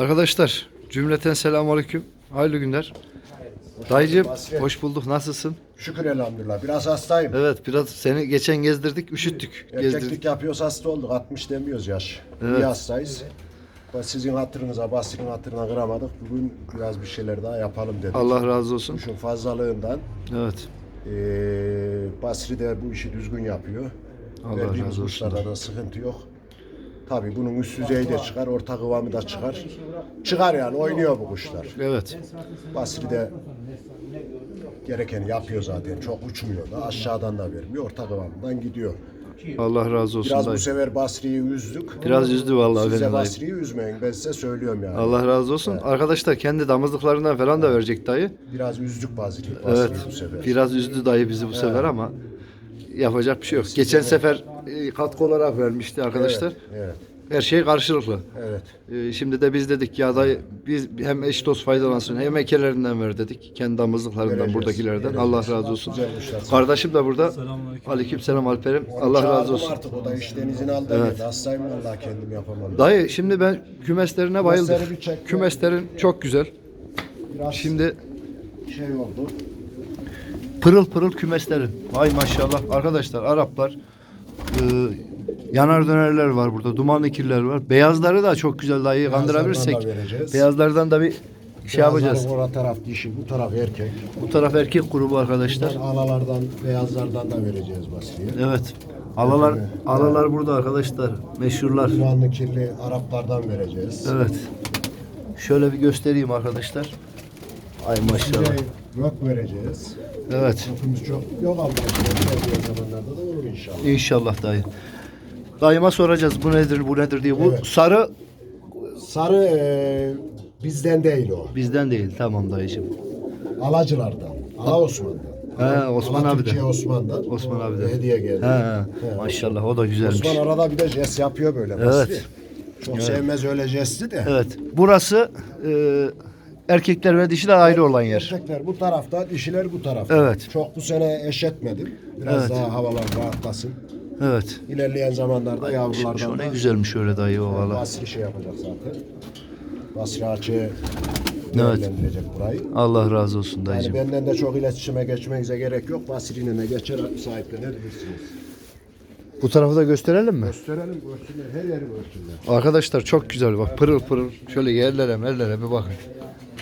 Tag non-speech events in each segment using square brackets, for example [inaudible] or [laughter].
Arkadaşlar cümleten selamünaleyküm. Hayırlı günler. Dayıcım hoş bulduk. Nasılsın? Şükür elhamdülillah. Biraz hastayım. Evet biraz seni geçen gezdirdik üşüttük. Erkeklik Gezdirdik. yapıyoruz hasta olduk. 60 demiyoruz yaş. Evet. İyi hastayız. Sizin hatırınıza, Basri'nin hatırına kıramadık. Bugün biraz bir şeyler daha yapalım dedik. Allah razı olsun. Kuşun fazlalığından Evet. eee Basri de bu işi düzgün yapıyor. Allah Verdiğimiz razı olsun. da sıkıntı yok. Tabii bunun üst düzeyi de çıkar, orta kıvamı da çıkar. Çıkar yani oynuyor bu kuşlar. Evet. Basri de gerekeni yapıyor zaten. Çok uçmuyor da aşağıdan da vermiyor. Orta kıvamından gidiyor. Allah razı olsun Biraz bu dayı. sefer Basri'yi üzdük. Biraz üzdü vallahi Siz beni de dayı. Basri'yi üzmeyin. Ben size söylüyorum yani. Allah razı olsun. Arkadaşlar kendi damızlıklarından falan da verecek dayı. Biraz üzdük Basri'yi Evet. Bu sefer. Biraz üzdü dayı bizi bu sefer ama yapacak bir şey yok. Geçen sefer e, katkı olarak vermişti arkadaşlar. Evet. Her şey karşılıklı. Evet. Ee, Şimdi de biz dedik ya dayı biz hem eş dost faydalansın hem ekelerinden ver dedik. Kendi damızlıklarından Vereceğiz, buradakilerden. vereceğiz. Allah razı olsun. Kardeşim de burada. Aleyküm selam Alper'im. Allah razı olsun. Artık o da işten izin aldı. Evet. Evet. Hastayım vallahi kendim yapamam. Dayı şimdi ben kümeslerine bayıldım. Kümesleri bir çek. Kümeslerin çok güzel. Biraz Şimdi şey oldu. pırıl pırıl kümeslerin. Vay maşallah arkadaşlar Araplar. E, yanar dönerler var burada. Dumanlı kirler var. Beyazları da çok güzel dayı kandırabilirsek. da vereceğiz. Beyazlardan da bir şey yapacağız. Beyazların Orta taraf dişi, bu taraf erkek. Bu taraf erkek grubu arkadaşlar. Alalardan, beyazlardan da vereceğiz Basri'ye. Evet. Alalar alalar burada arkadaşlar. Meşhurlar. Dumanlı kirli Araplardan vereceğiz. Evet. Şöyle bir göstereyim arkadaşlar. Ay maşallah. Yok vereceğiz. Evet. Yokumuz çok yok ilerleyen zamanlarda da olur inşallah. İnşallah dayı. Dayıma soracağız bu nedir bu nedir diye. Bu Evet. sarı Sarı e, bizden değil o. bizden değil. Tamam dayıcım. Alacılardan. Ala Osman'dan. He, Osman Ala abi de. Türkiye Osman'dan. Osman abi de. Hediye geldi. He, He. maşallah o da güzelmiş. Osman arada bir de jest yapıyor böyle. Evet. Basri. Çok sevmez öyle jesti de. Evet. Burası e, erkekler ve dişiler ayrı olan yer. Erkekler bu tarafta, dişiler bu tarafta. Evet. Çok bu sene eşetmedim. Biraz Evet. daha havalar rahatlasın. Evet. İlerleyen zamanlarda yavrulardan Şu da ne güzelmiş öyle dayı o valla. Basri şey yapacak zaten. Basri Açı değerlendirecek burayı. Allah razı olsun Yani dayıcım. benden de çok iletişime geçmenize gerek yok. Basri'nin de geçer sahiplenebilirsiniz. Bu tarafı da gösterelim mi? Gösterelim, görsünler. Her yeri görsünler. Arkadaşlar çok güzel bak pırıl pırıl. Şöyle yerlere merlere bir bakın.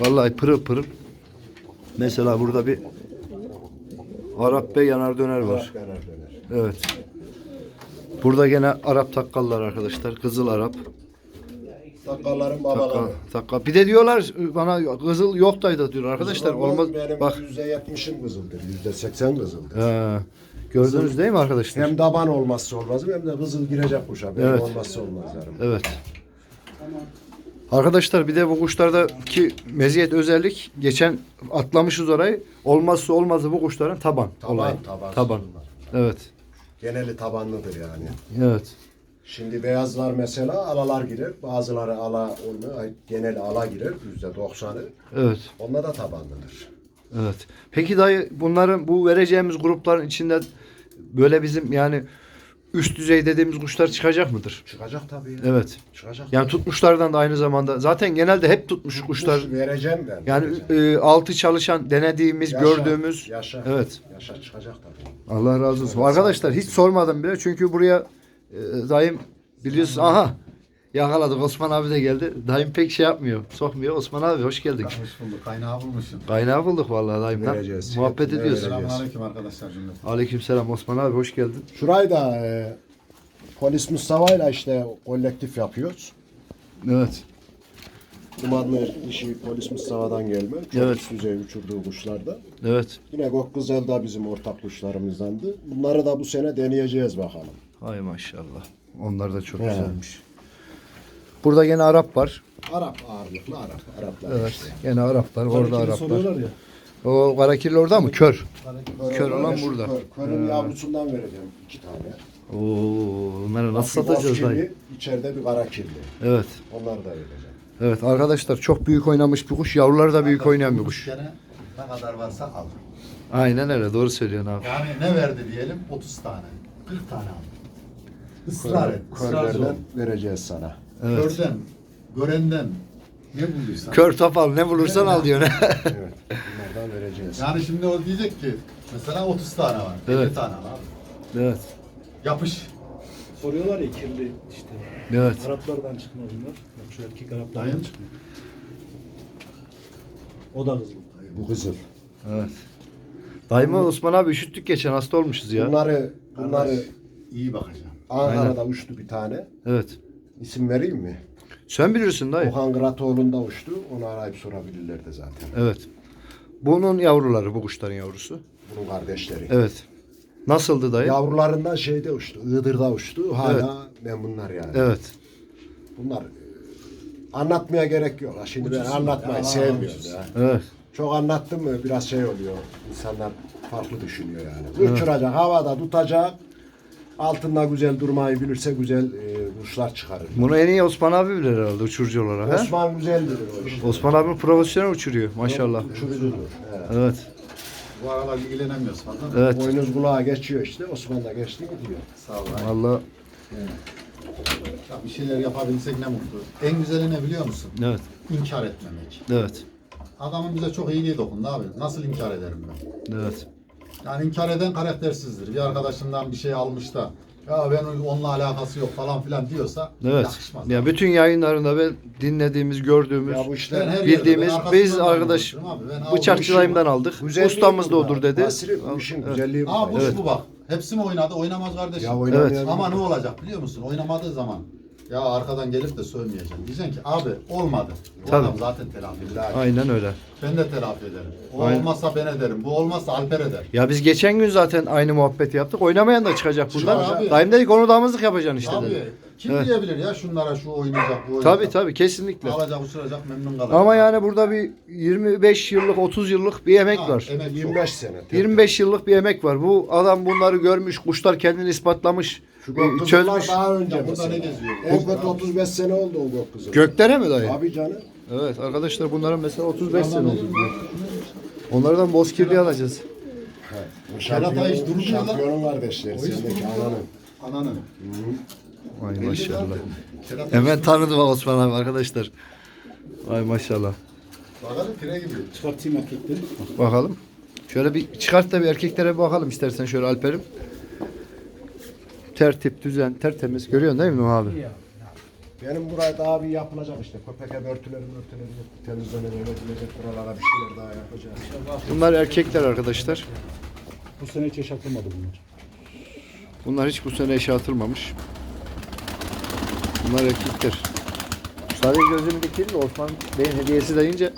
Vallahi pırıl pırıl. Mesela burada bir Arap Bey yanar döner var. Döner. Evet. Burada gene Arap takkallar arkadaşlar. Kızıl Arap. Sakalların Takkal, babaları. takkal. Bir de diyorlar bana kızıl yok daydı diyor arkadaşlar. Olmaz. Benim Bak. yüzde yetmişim kızıldır. Yüzde seksen kızıldır. He. Gördünüz değil mi arkadaşlar? Hem daban olmazsa olmaz hem de kızıl girecek kuşa. Benim Evet. olmazsa olmaz yarım. Evet. Arkadaşlar bir de bu kuşlardaki meziyet özellik geçen atlamışız orayı. Olmazsa olmazı bu kuşların taban. Taban, olayı. taban. Taban. Evet. Geneli tabanlıdır yani. Evet. Şimdi beyazlar mesela alalar girer. Bazıları ala olmuyor. Genel ala girer. Yüzde doksanı. Evet. Onlar da tabanlıdır. Evet. Peki dayı bunların bu vereceğimiz grupların içinde böyle bizim yani üst düzey dediğimiz kuşlar çıkacak mıdır? Çıkacak tabii. ya. Evet. Çıkacak. Yani tutmuşlardan da aynı zamanda zaten genelde hep tutmuş kuşlar. Kuş vereceğim ben. Yani vereceğim. e, altı çalışan, denediğimiz, Yaşa, gördüğümüz. Yaşa. Evet. Yaşa çıkacak tabii. Allah razı olsun. Arkadaşlar hiç sormadım bile çünkü buraya e, dayım biliyorsun aha yakaladık Osman abi de geldi. Dayım pek şey yapmıyor. Sokmuyor. Osman abi hoş geldin. Hoş bulduk. Kaynağı bulmuşsun. Kaynağı bulduk vallahi dayımdan. Vereceğiz. Muhabbet Hepsine ediyoruz. Selamünaleyküm arkadaşlar cümleten. Aleykümselam Osman abi hoş geldin. Şurayı da e, polis Mustafa'yla işte kolektif yapıyoruz. Evet. Dumanlı işi polis Mustafa'dan gelme. Çok Evet. üst düzey uçurduğu kuşlarda. Evet. Yine Gökgüzel da bizim ortak kuşlarımızdandı. Bunları da bu sene deneyeceğiz bakalım. Ay maşallah. Onlar da çok He. güzelmiş. Burada gene Arap var. Arap ağırlıklı Arap. Araplar Evet. işte. Gene Araplar. Orada Araplar. soruyorlar ya. O karakirli orada mı? Kör. Kör, Kör olan burada. Kör, körün yavrusundan vereceğim iki tane. Oo, onları nasıl Bir boz satacağız kirli, dayı? içeride bir kara kirli. Evet. Onları da vereceğim. Evet arkadaşlar çok büyük oynamış bir kuş. Yavruları da büyük oynayan bir kuş. Gene ne kadar varsa al. Aynen öyle. Doğru söylüyorsun abi. Yani ne verdi diyelim? 30 tane. 40 tane al. Israr et. Körlerden vereceğiz sana. Evet. Körden, görenden, Ne bulduysan. Kör topal ne bulursan al diyor. Evet. [laughs] Bunlardan vereceğiz. Yani şimdi o diyecek ki mesela 30 tane var. Evet. 50 tane var. evet. Yapış. Soruyorlar ya kirli işte. Evet. Araplardan çıkma bunlar. Bak şu erkek Araplardan Dayım. çıkma. O da kızıl. Bu kızıl. Evet. Daima Osman abi üşüttük geçen hasta olmuşuz ya. Bunları bunları iyi bakacağım. Ankara'da uçtu bir tane. Evet. İsim vereyim mi? Sen bilirsin dayı. Okan Gratoğlu'nda uçtu. Onu arayıp sorabilirler de zaten. Evet. Bunun yavruları bu kuşların yavrusu. Bunun kardeşleri. Evet. Nasıldı dayı? Yavrularından şeyde uçtu. Iğdır'da uçtu. Hala memnunlar yani. Evet. Bunlar e, anlatmaya gerek yok. Ha, Şimdi ben anlatmayı sevmiyorum ya. Evet. Çok anlattım mı biraz şey oluyor. İnsanlar farklı düşünüyor yani. Uçuracak, havada tutacak. Altında güzel durmayı bilirse güzel e, kuşlar çıkarır. Bunu en iyi Osman abi bilir herhalde uçurucu olarak. he? Osman güzel bilir o işi. Osman abi profesyonel uçuruyor maşallah. Uçurucudur. Evet. Evet. Bu aralar ilgilenemiyoruz fazla. Evet. Boynuz kulağa geçiyor işte. Osman da geçti gidiyor. Sağ ol. Vallahi Ya bir şeyler yapabilsek ne mutlu. En güzeli ne biliyor musun? evet. İnkar etmemek. Evet. Adamın bize çok iyiliği dokundu abi. Nasıl inkar ederim ben? Evet. Yani inkar eden karaktersizdir. Bir arkadaşından bir şey almış da ya ben onunla alakası yok falan filan diyorsa Evet. yakışmaz. Ya bütün yayınlarında ve dinlediğimiz, gördüğümüz, Ya bu Ben işler her bildiğimiz yerde, ben biz arkadaş konuşurum abi. Ben aldım. bıçakçı dayımdan aldık. Güzelliği Ustamız da odur dedi. Bu işin Evet. güzelliği bu. Aa bu Evet. bu bak. Hepsi mi oynadı? Oynamaz kardeşim. Ya Evet. Ama ne olacak biliyor musun? Oynamadığı zaman ya arkadan gelip de sövmeyeceğim. Diyeceksin ki abi olmadı. Bu Tabii. adam zaten telafi eder. Aynen öyle. Ben de telafi ederim. O Aynen. olmazsa ben ederim. Bu olmazsa Alper eder. Ya biz geçen gün zaten aynı muhabbeti yaptık. Oynamayan da çıkacak bunlar. Çıkar abi. Dayım dedik onu damızlık yapacaksın işte Abi dedi. kim Evet. diyebilir ya şunlara şu oynayacak bu oynayacak. Tabii tabii kesinlikle. Alacak uçuracak memnun kalacak. Ama yani burada bir 25 yıllık 30 yıllık bir emek Ha, var. emek çok. 25 sene. 25 yıllık bir emek var. Bu adam bunları görmüş, kuşlar kendini ispatlamış, Şu gök kızıllar çözmüş. daha önce Ya burada mesela. ne geziyor? En kötü 35 sene oldu o gök kızıl. Göklere mi dayı? Abi canım. Evet arkadaşlar bunların mesela 35 sene oldu. Onlardan bozkirli alacağız. Kerata hiç şampiyonun- durmuyor lan. Şampiyonun kardeşleri. Durmuyor ananın. lan. Ananın. Vay maşallah. Kerata Hemen tanıdım Osman abi arkadaşlar. Vay maşallah. Bakalım pire gibi. Çıkartayım erkekleri. Bakalım. Şöyle bir çıkart da bir erkeklere bir bakalım istersen şöyle Alper'im. Tertip, düzen, tertemiz. Görüyorsun değil mi Nuh abi? Benim buraya daha bir yapılacak işte. Köpek ev örtüleri örtüleri temizlenir, öğretilecek buralara bir şeyler daha yapacağız. Bunlar erkekler arkadaşlar. Bu sene hiç yaşatılmadı bunlar. Bunlar hiç bu sene eşe atılmamış. Bunlar erkekler. Sadece gözümü dikildi Osman Bey'in hediyesi deyince.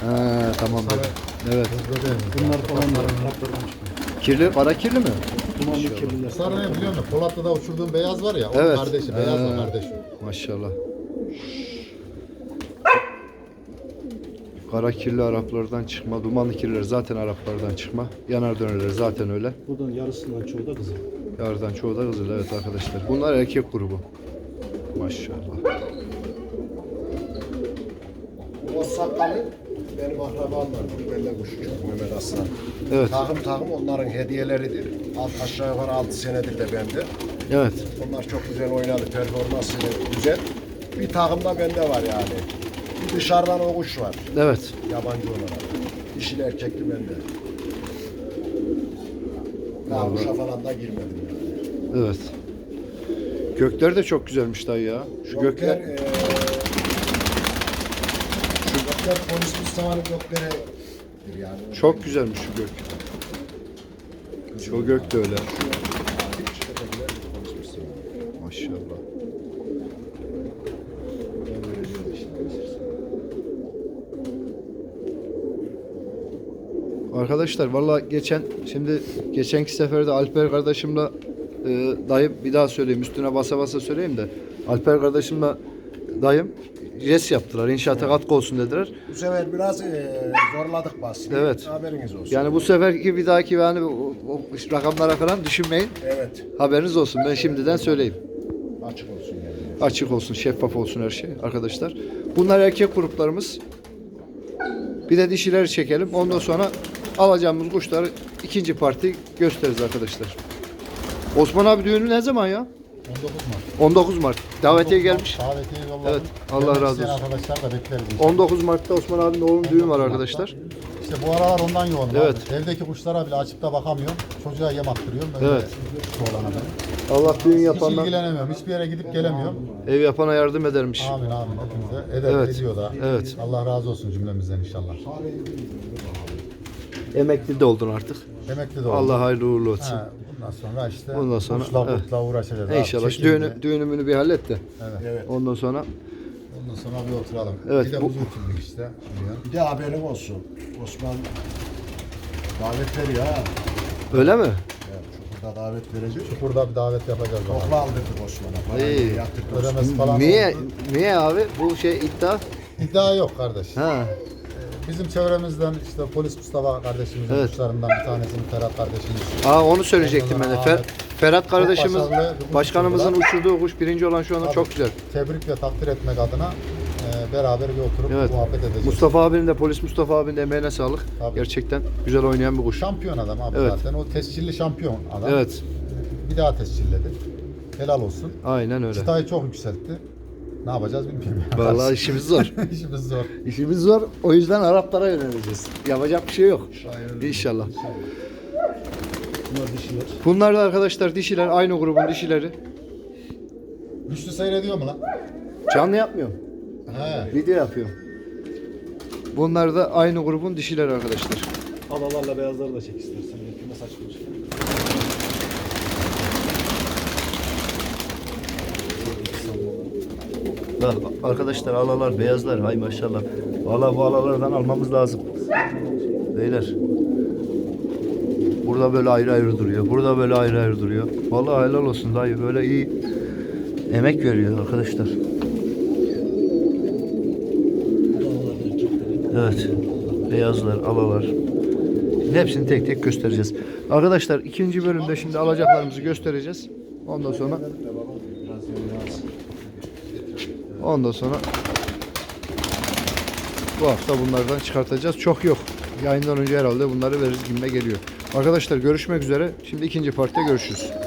Ha, tamam. Evet. Bunlar falan da çıkıyor. Kirli, para kirli mi? Dumanlı kirliler. Sarı ne biliyor musun? Polatlı'da uçurduğum beyaz var ya. Onun Evet. kardeşi. Beyaz Ha. da kardeşi. Maşallah. Kara kirli Araplardan çıkma, dumanlı kirliler zaten Araplardan çıkma. Yanar dönerler zaten öyle. Buradan yarısından çoğu da kızıl. Yardan çoğu da kızıl evet arkadaşlar. Bunlar erkek grubu. Maşallah. O sakallı benim akrabam var. Benimle kuşçu Mehmet Aslan. Evet. Takım takım onların hediyeleridir. Alt, aşağı yukarı 6 senedir de bende. Evet. Onlar çok güzel oynadı. Performansı güzel. Bir takım da bende var yani. Bir dışarıdan o kuş var. Evet. Yabancı olarak. Dişili erkekli bende. Daha kuşa falan da girmedim yani. Evet. Gökler de çok güzelmiş dayı ya. Şu gökler, eee, şu gökler polis Mustafa'nın gökleri yani. çok güzelmiş şu gök. Şu gök de öyle. Maşallah. Arkadaşlar valla geçen şimdi geçenki seferde Alper kardeşimle e, dayım bir daha söyleyeyim üstüne basa basa söyleyeyim de Alper kardeşimle dayım res yaptılar. İnşaata katkı olsun dediler. Bu sefer biraz eee, zorladık basını. Evet. Haberiniz olsun. Yani bu seferki bir dahaki yani o, o rakamlara falan düşünmeyin. Evet. Haberiniz olsun. Ben şimdiden söyleyeyim. Açık olsun yani. Açık olsun, şeffaf olsun her şey arkadaşlar. Bunlar erkek gruplarımız. Bir de dişileri çekelim. Ondan sonra alacağımız kuşları ikinci parti gösteririz arkadaşlar. Osman abi düğünü ne zaman ya? 19 Mart. 19 Mart. Davetiye 19 Mart gelmiş. Davetiye yolladım. Evet, Allah Gelmek razı isteyen olsun. Arkadaşlar da bekleriz. inşallah. 19 Mart'ta Osman abinin oğlunun düğün var arkadaşlar. İşte bu aralar ondan yoğun. Evet. abi. Evdeki kuşlara bile açıp da bakamıyorum. Çocuğa yem attırıyorum. Öyle Evet. ben. Allah düğün Hiç yapanlar ilgilenemiyorum. Hiçbir yere gidip gelemiyorum. ev yapana yardım edermiş. Amin amin hepimize. Eder Evet, ediyor da. evet. Allah razı olsun cümlemizden inşallah. Emekli de oldun artık. Emekli de olduk. Allah hayırlı uğurlu olsun. Ha, bundan sonra işte Bundan sonra, kuşla evet. kurtla uğraşacağız. abi. İnşallah. Şu Çekimle. düğünü, düğünümünü bir hallet de. Evet. Ondan sonra Ondan sonra bir oturalım. Evet, Bir de bu- buz oturmak işte. Bir de haberin olsun. Osman davet veriyor ha. öyle mi? Yani Çukur'da davet verecek. Burada bir davet yapacağız. bakalım. Topla aldırdık Osman'a. İyi. Parayı yatırdık. Ödemesi falan Niye oldu. niye abi? Bu şey iddia. İddia yok kardeş. Ha. Bizim çevremizden işte polis Mustafa kardeşimizin Evet. kuşlarından bir tanesini Ferhat kardeşimiz. Aa onu söyleyecektim ben de. Fer, Ferhat kardeşimiz başarılı bir kuş başkanımızın uçurdular. uçurduğu kuş birinci olan şu anda Tabii. çok güzel. Tebrik ve takdir etmek adına e, beraber bir oturup Evet. muhabbet edeceğiz. Mustafa abinin de polis Mustafa abinin de emeğine sağlık. Tabii. Gerçekten güzel oynayan bir kuş. Şampiyon adam abi Evet. zaten. O tescilli şampiyon adam. Evet. Bir daha tescilledi. Helal olsun. Aynen öyle. Çıtayı çok yükseltti. Ne yapacağız bilmiyorum. ya. Vallahi işimiz zor. [laughs] İşimiz zor. İşimiz zor. O yüzden Araplara yöneleceğiz. Yapacak bir şey yok. İnşallah. Bunlar dişiler. Bunlar da arkadaşlar dişiler. Aynı grubun dişileri. Güçlü seyrediyor mu lan? Canlı yapmıyorum. He. Video yapıyorum. Bunlar da aynı grubun dişileri arkadaşlar. Alalarla beyazları da çek istersen. Bak arkadaşlar alalar beyazlar hay maşallah. Valla bu alalardan almamız lazım. Beyler. Burada böyle ayrı ayrı duruyor. Burada böyle ayrı ayrı duruyor. Vallahi helal olsun dayı. Böyle iyi emek veriyor arkadaşlar. Evet. Beyazlar, alalar. Hepsini tek tek göstereceğiz. Arkadaşlar ikinci bölümde şimdi alacaklarımızı göstereceğiz. Ondan sonra Ondan sonra bu hafta bunlardan çıkartacağız. Çok yok. Yayından önce herhalde bunları veririz gibime geliyor. Arkadaşlar görüşmek üzere. Şimdi ikinci partide görüşürüz.